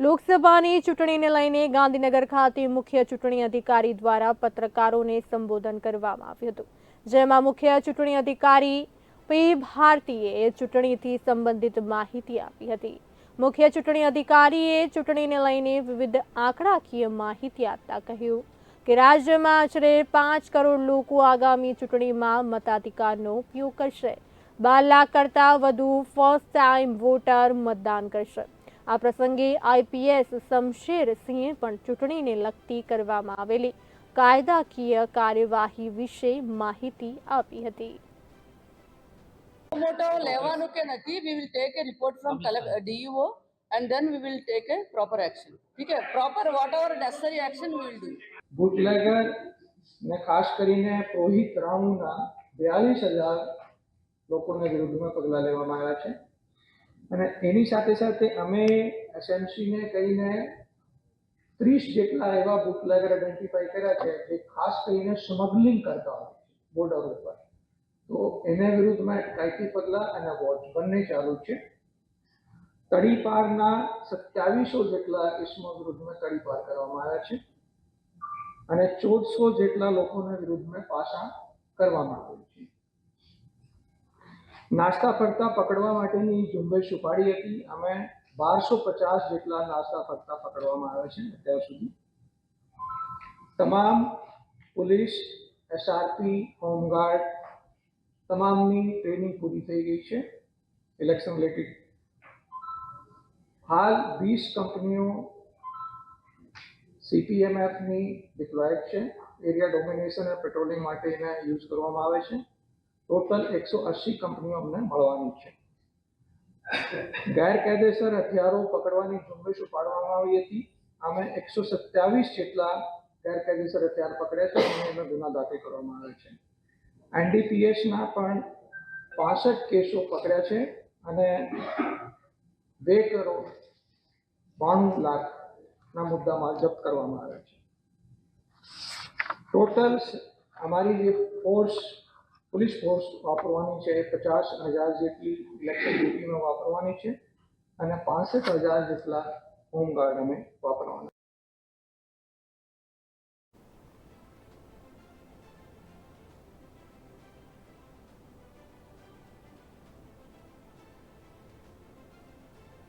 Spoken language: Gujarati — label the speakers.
Speaker 1: લોકસભાની ચૂંટણીને લઈને ગાંધીનગર ખાતે મુખ્ય ચૂંટણી અધિકારી દ્વારા પત્રકારોને સંબોધન કરવામાં આવ્યું હતું. જેમાં મુખ્ય ચૂંટણી અધિકારી પી ભારતીએ ચૂંટણીથી સંબંધિત માહિતી આપી હતી. મુખ્ય ચૂંટણી અધિકારીએ ચૂંટણીને લઈને વિવિધ આંકડાકીય માહિતી આપતા કહ્યું કે રાજ્યમાં આશરે પાંચ કરોડ લોકો આગામી ચૂંટણીમાં મતાધિકારનો ઉપયોગ કરશે. બાર લાખ કરતાં વધુ ફર્સ્ટ ટાઈમ વોટર મતદાન કરશે. આ પ્રસંગે આઈપીએસ શમશેર સિંહે પણ ચૂંટણીને લગતી કરવામાં આવેલી કાયદાકીય કાર્યવાહી વિશે માહિતી આપી હતી.
Speaker 2: મોટો લેવાનું કે નથી we will take a report from D U O and then we will take a proper action ઠીક છે? Proper whatever necessary action we will do
Speaker 3: bootlegger ને ખાસ કરીને પ્રોહિત રાઉના બ્યાલીસ હજાર લોકોને વિરુદ્ધમાં પગલાં લેવામાં આવ્યા છે. અને એની સાથે સાથે અમે એસએમસીને કહીને ત્રીસ જેટલા એવા બુટલેગર આઈડેન્ટિફાઈ કર્યા છે, જે ખાસ કરીને સ્મગલિંગ કરતા હોય બોર્ડર ઉપર. તો એને વિરુદ્ધમાં કાયદી પગલાં અને વોચ બંને ચાલુ છે. તડીપારના સત્યાવીસો જેટલા ઇસમો વિરુદ્ધમાં તડીપાર કરવામાં આવ્યા છે અને ચૌદસો જેટલા લોકોના વિરુદ્ધમાં પાસા કરવામાં આવ્યું છે. નાસ્તા ફરતા પકડવા માટેની ઝુંબેશ ઉપાડી હતી. અમે બારસો પચાસ જેટલા નાસ્તા ફરતા પકડવામાં આવ્યા છે અત્યાર સુધી. તમામ પોલીસ એસઆરપી હોમગાર્ડ તમામની ટ્રેનિંગ પૂરી થઈ ગઈ છે. ઇલેક્શન રિલેટેડ હાલ વીસ કંપનીઓ સીપીએમએફની ડિપ્લોયડ છે. એરિયા ડોમિનેશન અને પેટ્રોલિંગ માટે એને યુઝ કરવામાં આવે છે. ટોટલ એકસો અસી કંપનીઓ અમને મળવાની છે. ગેરકાયદેસર હથિયારો પકડવાની ઝુંબેશ ઉપાડવામાં આવી હતી. અમે એકસો સત્યાવીસ જેટલા ગેરકાયદેસર હથિયાર પકડ્યા છે અને એનો ગુના દાખલ કરવામાં આવે છે. એનડીપીએસના પણ પાસઠ કેસો પકડ્યા છે અને બે કરોડ બાણું લાખના મુદ્દામાં જપ્ત કરવામાં આવ્યા છે. ટોટલ અમારી જે ફોર્સ પોલીસ ફોર્સ વાપરવાની છે એ પચાસ હજાર જેટલી ઇલેક્શન ડ્યુટીમાં વાપરવાની છે અને પાસઠ હજાર જેટલા હોમગાર્ડ અમે વાપરવાના